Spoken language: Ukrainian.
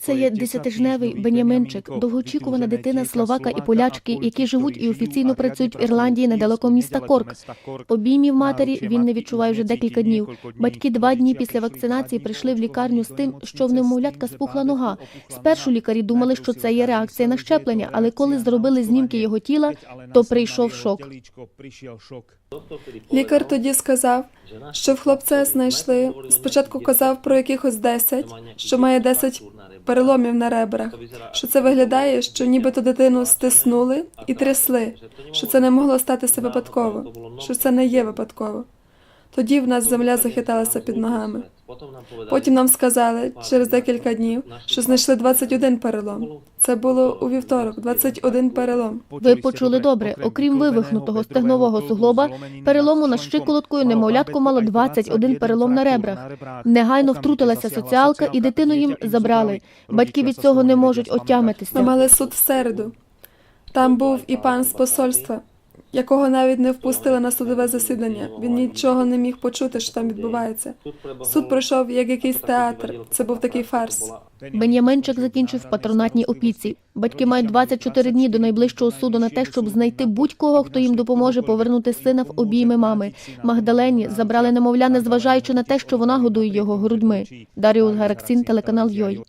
Це є десятижневий Беняминчик, довгоочікувана дитина словака і полячки, які живуть і офіційно працюють в Ірландії недалеко міста Корк. Обіймів матері він не відчуває вже декілька днів. Батьки два дні після вакцинації прийшли в лікарню з тим, що в немовлятка спухла нога. Спершу лікарі думали, що це є реакція на щеплення, але коли зробили знімки його тіла, то прийшов шок. Лікар тоді сказав, що в хлопця знайшли. Спочатку казав про якихось 10, що має 10 переломів на ребрах. Що це виглядає, що нібито дитину стиснули і трясли, що це не могло статися випадково, що це не є випадково. Тоді в нас земля захиталася під ногами. Потім нам сказали через декілька днів, що знайшли 21 перелом. Це було у вівторок, 21 перелом. Ви почули добре. Окрім вивихнутого стегнового суглоба, перелому на щиколоткою немовлятко мало 21 перелом на ребрах. Негайно втрутилася соціалка, і дитину їм забрали. Батьки від цього не можуть отямитися. Ми мали суд в середу. Там був і пан з посольства, якого навіть не впустили на судове засідання. Він нічого не міг почути, що там відбувається. Суд пройшов як якийсь театр. Це був такий фарс. Бен'яменчик закінчив патронатній опіці. Батьки мають 24 дні до найближчого суду на те, щоб знайти будь-кого, хто їм допоможе повернути сина в обійми мами. Магдалені забрали немовля, незважаючи на те, що вона годує його грудьми. Даріус Гараксін, телеканал Йой.